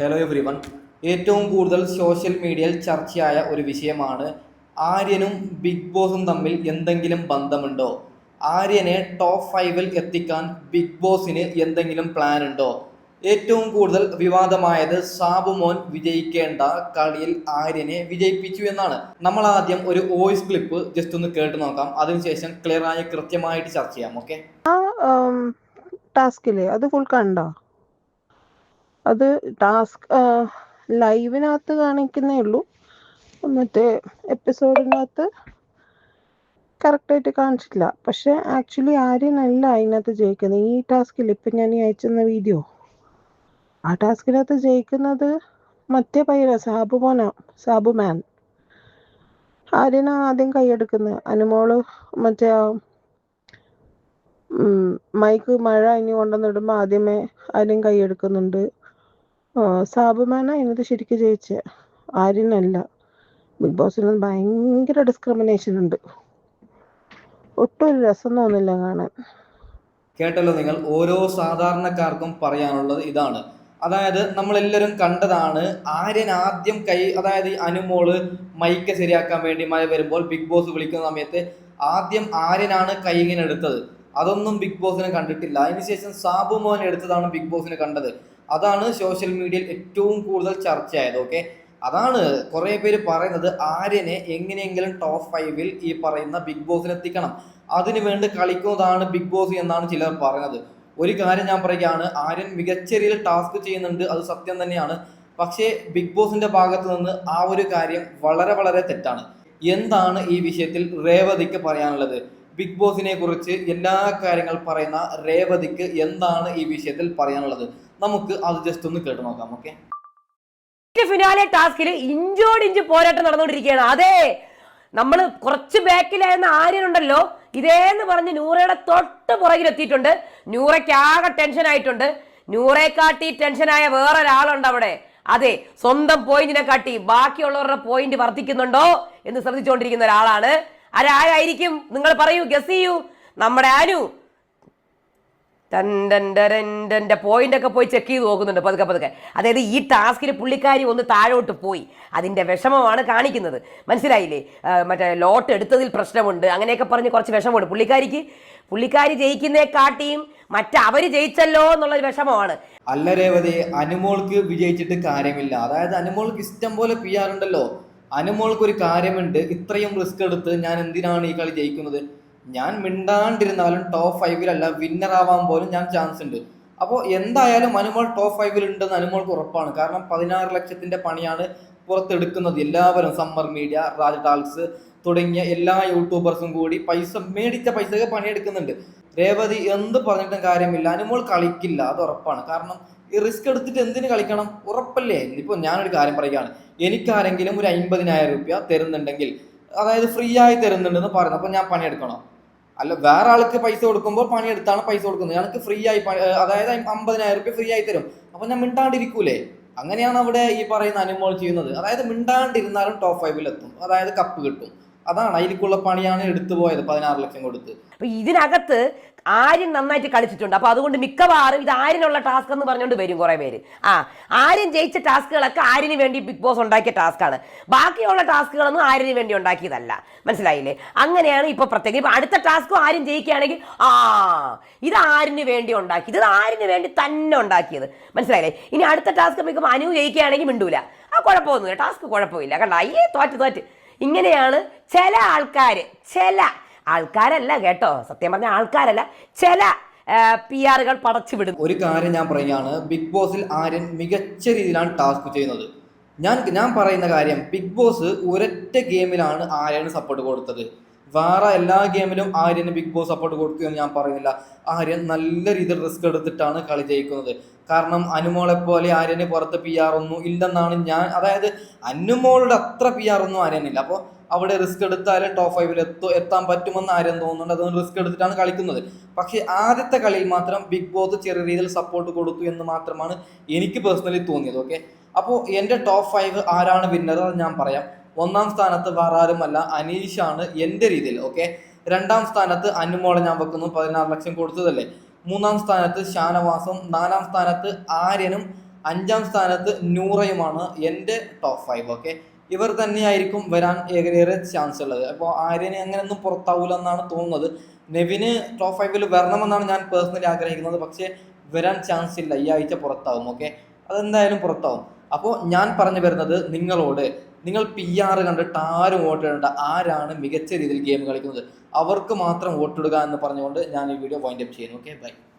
Hello every one ഏറ്റവും കൂടുതൽ social മീഡിയയിൽ ചർച്ചയായ ഒരു വിഷയമാണ് ആര്യനും ബിഗ് ബോസും തമ്മിൽ എന്തെങ്കിലും ബന്ധമുണ്ടോ? ആര്യനെ ടോപ്പ് ഫൈവിൽ എത്തിക്കാൻ ബിഗ് ബോസിന് എന്തെങ്കിലും പ്ലാൻ ഉണ്ടോ? ഏറ്റവും കൂടുതൽ വിവാദമായത് സാബുമോൻ വിജയിക്കേണ്ട കളിയിൽ ആര്യനെ വിജയിപ്പിച്ചു എന്നാണ്. നമ്മൾ ആദ്യം ഒരു വോയിസ് ക്ലിപ്പ് ജസ്റ്റ് ഒന്ന് കേട്ട് നോക്കാം. അതിനുശേഷം ക്ലിയർ ആയി കൃത്യമായിട്ട് ചർച്ച ചെയ്യാം ഓക്കെ ആ ടാസ്കിൽ അത് ഫുൾ കണ്ടോ? അത് ടാസ്ക് ലൈവിനകത്ത് കാണിക്കുന്നേ ഉള്ളൂ മറ്റേ എപ്പിസോഡിനകത്ത് കറക്റ്റായിട്ട് കാണിച്ചിട്ടില്ല. പക്ഷെ ആക്ച്വലി ആര്യനല്ല അതിനകത്ത് ജയിക്കുന്നത് ഈ ടാസ്കിൽ ഇപ്പം ഞാൻ ഈ അയച്ചെന്ന വീഡിയോ. ആ ടാസ്കിനകത്ത് ജയിക്കുന്നത് മറ്റേ പയ്യന സാബു മാൻ. ആര്യനാണ് ആദ്യം കൈയെടുക്കുന്നത് അനുമോൾ മറ്റേ മൈക്ക് മഴ ഇനി കൊണ്ടുവന്നിടുമ്പോൾ ആദ്യമേ ആരും കൈയെടുക്കുന്നുണ്ട്. സാബുമാന ഇന്നത്തെ ശരിക്കും ജയിച്ചേ. ആര്യനല്ല. ബിഗ് ബോസിന് ഭയങ്കര ഡിസ്ക്രിമിനേഷൻ ഉണ്ട്. ഒട്ടും ഒരു രസം തോന്നില്ല കാണാൻ. കേട്ടല്ലോ നിങ്ങൾ ഓരോ സാധാരണക്കാർക്കും പറയാനുള്ളത് ഇതാണ്. അതായത് നമ്മളെല്ലാവരും കണ്ടതാണ് ആര്യൻ ആദ്യം കൈ അതായത് അനുമോൾ മൈക്ക് ശരിയാക്കാൻ വേണ്ടി മഴ വരുമ്പോൾ ബിഗ് ബോസ് വിളിക്കുന്ന സമയത്ത് ആദ്യം ആര്യനാണ് കൈ ഇങ്ങനെ എടുത്തത്. അതൊന്നും ബിഗ് ബോസിനെ കണ്ടിട്ടില്ല. അതിനുശേഷം സാബു മോൻ എടുത്തതാണ് ബിഗ് ബോസിനെ കണ്ടത്. അതാണ് സോഷ്യൽ മീഡിയയിൽ ഏറ്റവും കൂടുതൽ ചർച്ചയായത് ഓക്കെ അതാണ് കുറേ പേര് പറയുന്നത് ആര്യനെ എങ്ങനെയെങ്കിലും ടോപ്പ് ഫൈവിൽ ഈ പറയുന്ന ബിഗ് ബോസിൽ എത്തിക്കണം. അതിനു വേണ്ടി കളിക്കുന്നതാണ് ബിഗ് ബോസ് എന്നാണ് ചിലർ പറയുന്നത്. ഒരു കാര്യം ഞാൻ പറയുകയാണ് ആര്യൻ മികച്ച രീതിയിൽ ടാസ്ക് ചെയ്യുന്നുണ്ട് അത് സത്യം തന്നെയാണ്. പക്ഷേ ബിഗ് ബോസിന്റെ ഭാഗത്ത് നിന്ന് ആ ഒരു കാര്യം വളരെ വളരെ തെറ്റാണ്. എന്താണ് ഈ വിഷയത്തിൽ രേവതിക്ക് പറയാനുള്ളത്? ബിഗ് ബോസിനെ കുറിച്ച് എല്ലാ കാര്യങ്ങൾ പറയുന്ന രേവതിക്ക് എന്താണ് ഈ വിഷയത്തിൽ പറയാനുള്ളത്? നമുക്ക് അത് ജസ്റ്റ് ഒന്ന് കേട്ട് നോക്കാം ഓക്കെ ഫിനാലെ ടാസ്കിൽ ഇഞ്ചോട് ഇഞ്ച് പോരാട്ടം നടന്നുകൊണ്ടിരിക്കുകയാണ്. അതെ നമ്മൾ കുറച്ച് ബാക്കിലായിരുന്ന ആര്യനുണ്ടല്ലോ. ഇതേന്ന് പറഞ്ഞ് നൂറയുടെ തൊട്ട് പുറകിലെത്തിയിട്ടുണ്ട് നൂറയ്ക്ക് ആകെ ടെൻഷൻ ആയിട്ടുണ്ട്. നൂറെ കാട്ടി ടെൻഷനായ വേറൊരാളുണ്ട് അവിടെ. അതെ സ്വന്തം പോയിന്റിനെ കാട്ടി ബാക്കിയുള്ളവരുടെ പോയിന്റ് വർദ്ധിക്കുന്നുണ്ടോ എന്ന് ശ്രദ്ധിച്ചുകൊണ്ടിരിക്കുന്ന ഒരാളാണ്. ആരായിരിക്കും നിങ്ങൾ പറയൂ ഗസ് ചെയ്യൂ. നമ്മുടെ അനു. ടന്റെ പോയിന്റ് ഒക്കെ പോയി ചെക്ക് ചെയ്ത് നോക്കുന്നുണ്ട് പതുക്കെ പതുക്കെ. അതായത് ഈ ടാസ്കിൽ പുള്ളിക്കാരി ഒന്ന് താഴോട്ട് പോയി. അതിന്റെ വിഷമമാണ് കാണിക്കുന്നത്. മനസ്സിലായില്ലേ? മറ്റേ ലോട്ട് എടുത്തതിൽ പ്രശ്നമുണ്ട്. അങ്ങനെയൊക്കെ പറഞ്ഞ് കുറച്ച് വിഷമമുണ്ട്. പുള്ളിക്കാരിക്ക് പുള്ളിക്കാരി ജയിക്കുന്നേക്കാട്ടിയും മറ്റവർ ജയിച്ചല്ലോ എന്നുള്ളൊരു വിഷമമാണ്. അല്ല രേവതി അനുമോൾക്ക് വിജയിച്ചിട്ട് കാര്യമില്ല. അതായത് അനുമോൾക്ക് ഇഷ്ടം പോലെ പി ആർ ഉണ്ടല്ലോ. അനുമോൾക്ക് ഒരു കാര്യമുണ്ട്. ഇത്രയും റിസ്ക് എടുത്ത് ഞാൻ എന്തിനാണ് ഈ കളി ജയിക്കുന്നത്? ഞാൻ മിണ്ടാണ്ടിരുന്നാലും ടോപ്പ് ഫൈവിലല്ല വിന്നർ ആവാൻ പോലും ഞാൻ ചാൻസ് ഉണ്ട്. അപ്പോൾ എന്തായാലും അനുമോൾ ടോപ്പ് ഫൈവിൽ ഉണ്ടെന്ന് അനുമോൾക്ക് ഉറപ്പാണ്. കാരണം പതിനാറ് ലക്ഷത്തിന്റെ പണിയാണ് പുറത്തെടുക്കുന്നത് എല്ലാവരും സമ്മർ മീഡിയ രാജ് ടാൽസ് തുടങ്ങിയ എല്ലാ യൂട്യൂബേഴ്സും കൂടി പൈസ മേടിച്ച പൈസയൊക്കെ പണിയെടുക്കുന്നുണ്ട്. രേവതി എന്ത് പറഞ്ഞിട്ടും കാര്യമില്ല. അനുമോൾ കളിക്കില്ല അത് ഉറപ്പാണ്. കാരണം ഈ റിസ്ക് എടുത്തിട്ട് എന്തിനു കളിക്കണം? ഉറപ്പല്ലേ? ഇപ്പോൾ ഞാനൊരു കാര്യം പറയുകയാണ്. എനിക്കാരെങ്കിലും ഒരു അമ്പതിനായിരം രൂപ തരുന്നുണ്ടെങ്കിൽ അതായത് ഫ്രീ ആയി തരുന്നുണ്ടെന്ന് പറയുന്നു. അപ്പോൾ ഞാൻ പണിയെടുക്കണോ. അല്ല വേറെ ആൾക്ക് പൈസ കൊടുക്കുമ്പോൾ പണിയെടുത്താണ് പൈസ കൊടുക്കുന്നത്. ഞങ്ങൾക്ക് ഫ്രീ ആയി അതായത് അമ്പതിനായിരം റുപ്യ ഫ്രീ ആയി തരും. അപ്പോൾ ഞാൻ മിണ്ടാണ്ടിരിക്കൂലേ? അങ്ങനെയാണ് അവിടെ ഈ പറയുന്ന അനുമോൾ ചെയ്യുന്നത്. അതായത് മിണ്ടാണ്ടിരുന്നാലും ടോപ്പ് ഫൈവിൽ എത്തും. അതായത് കപ്പ് കിട്ടും. അതാണ് അതിലേക്കുള്ള പണിയാണ് എടുത്തു പോയത് പതിനാറ് ലക്ഷം കൊടുത്ത്. അപ്പൊ ഇതിനകത്ത് ആര്യൻ നന്നായിട്ട് കളിച്ചിട്ടുണ്ട്. അപ്പൊ അതുകൊണ്ട് മിക്കവാറും ഇത് ആര്യനുള്ള ടാസ്ക് എന്ന് പറഞ്ഞുകൊണ്ട് വരും കുറെ പേര്. ആ ആര്യൻ ജയിച്ച ടാസ്കുകളൊക്കെ ആര്യന് വേണ്ടി ബിഗ് ബോസ് ഉണ്ടാക്കിയ ടാസ്ക്കാണ് ബാക്കിയുള്ള ടാസ്കുകളൊന്നും ആര്യന് വേണ്ടി ഉണ്ടാക്കിയതല്ല. മനസ്സിലായില്ലേ? അങ്ങനെയാണ് ഇപ്പൊ പ്രത്യേകം. ഇപ്പൊ അടുത്ത ടാസ്കും ആര്യൻ ജയിക്കുകയാണെങ്കിൽ ആ ഇത് ആര്യന് വേണ്ടി ഉണ്ടാക്കി. ഇത് ആര്യന് വേണ്ടി തന്നെ ഉണ്ടാക്കിയത്. മനസ്സിലായില്ലേ? ഇനി അടുത്ത ടാസ്ക് മിക്കുമ്പോൾ അനു ജയിക്കുകയാണെങ്കിൽ മിണ്ടൂല. ആ കുഴപ്പമൊന്നുമില്ല. ടാസ്ക് കുഴപ്പമില്ല. കണ്ട? അയ്യേ തോറ്റ് തോറ്റ്. ഇങ്ങനെയാണ് ചില ആൾക്കാർ ചില ആൾക്കാരല്ല കേട്ടോ സത്യം പറഞ്ഞ ആൾക്കാരല്ല ചില പി ആറുകൾ പടച്ചു വിടും ഒരു കാര്യം ഞാൻ പറയുകയാണ് ബിഗ് ബോസിൽ ആര്യൻ മികച്ച രീതിയിലാണ് ടാസ്ക് ചെയ്യുന്നത്. ഞാൻ ഞാൻ പറയുന്ന കാര്യം ബിഗ് ബോസ് ഒരൊറ്റ ഗെയിമിലാണ് ആര്യന് സപ്പോർട്ട് കൊടുത്തത്. വേറെ എല്ലാ ഗെയിമിലും ആര്യന് ബിഗ് ബോസ് സപ്പോർട്ട് കൊടുത്തു എന്ന് ഞാൻ പറയുന്നില്ല. ആര്യൻ നല്ല രീതിയിൽ റിസ്ക് എടുത്തിട്ടാണ് കളി ജയിക്കുന്നത്. കാരണം അനുമോളെ പോലെ ആര്യന് പുറത്ത് പി ആർ ഒന്നും ഇല്ലെന്നാണ് ഞാൻ അതായത് അനുമോളുടെ അത്ര പി ആർ ഒന്നും ആര്യനില്ല. അപ്പോൾ അവിടെ റിസ്ക് എടുത്താലും ടോപ്പ് ഫൈവിൽ എത്തോ എത്താൻ പറ്റുമെന്ന് ആര്യൻ തോന്നുന്നുണ്ട്. അതുകൊണ്ട് റിസ്ക് എടുത്തിട്ടാണ് കളിക്കുന്നത്. പക്ഷേ ആദ്യത്തെ കളിയിൽ മാത്രം ബിഗ് ബോസ് ചെറിയ രീതിയിൽ സപ്പോർട്ട് കൊടുത്തു എന്ന് മാത്രമാണ് എനിക്ക് പേഴ്സണലി തോന്നിയത് ഓക്കെ അപ്പോൾ എന്റെ ടോപ്പ് ഫൈവ് ആരാണ് വിന്നർ അത് ഞാൻ പറയാം. ഒന്നാം സ്ഥാനത്ത് വേറെ ആരുമല്ല അനീഷാണ് എന്റെ രീതിയിൽ ഓക്കെ രണ്ടാം സ്ഥാനത്ത് അനുമോളെ ഞാൻ വെക്കുന്നു പതിനാറ് ലക്ഷം കൊടുത്തതല്ലേ? മൂന്നാം സ്ഥാനത്ത് ഷാനവാസും നാലാം സ്ഥാനത്ത് ആര്യനും അഞ്ചാം സ്ഥാനത്ത് നൂറയുമാണ് എന്റെ ടോപ്പ് ഫൈവ് ഓക്കെ ഇവർ തന്നെയായിരിക്കും വരാൻ ഏറെ ചാൻസ് ഉള്ളത്. അപ്പോൾ ആര്യനെ അങ്ങനെയൊന്നും പുറത്താവൂല എന്നാണ് തോന്നുന്നത്. നെവിന് ടോപ്പ് ഫൈവിൽ വരണമെന്നാണ് ഞാൻ പേഴ്സണലി ആഗ്രഹിക്കുന്നത്. പക്ഷേ വരാൻ ചാൻസ് ഇല്ല. ഈ ആഴ്ച പുറത്താവും ഓക്കെ അതെന്തായാലും പുറത്താവും. അപ്പോൾ ഞാൻ പറഞ്ഞു വരുന്നത് നിങ്ങളോട് നിങ്ങൾ പി ആർ കണ്ടിട്ട് ആരും വോട്ടിടേണ്ട ആരാണ് മികച്ച രീതിയിൽ ഗെയിം കളിക്കുന്നത്? അവർക്ക് മാത്രം വോട്ടിടുക എന്ന് പറഞ്ഞുകൊണ്ട് ഞാൻ ഈ വീഡിയോ വൈൻഡപ്പ് ചെയ്യുന്നു. Okay bye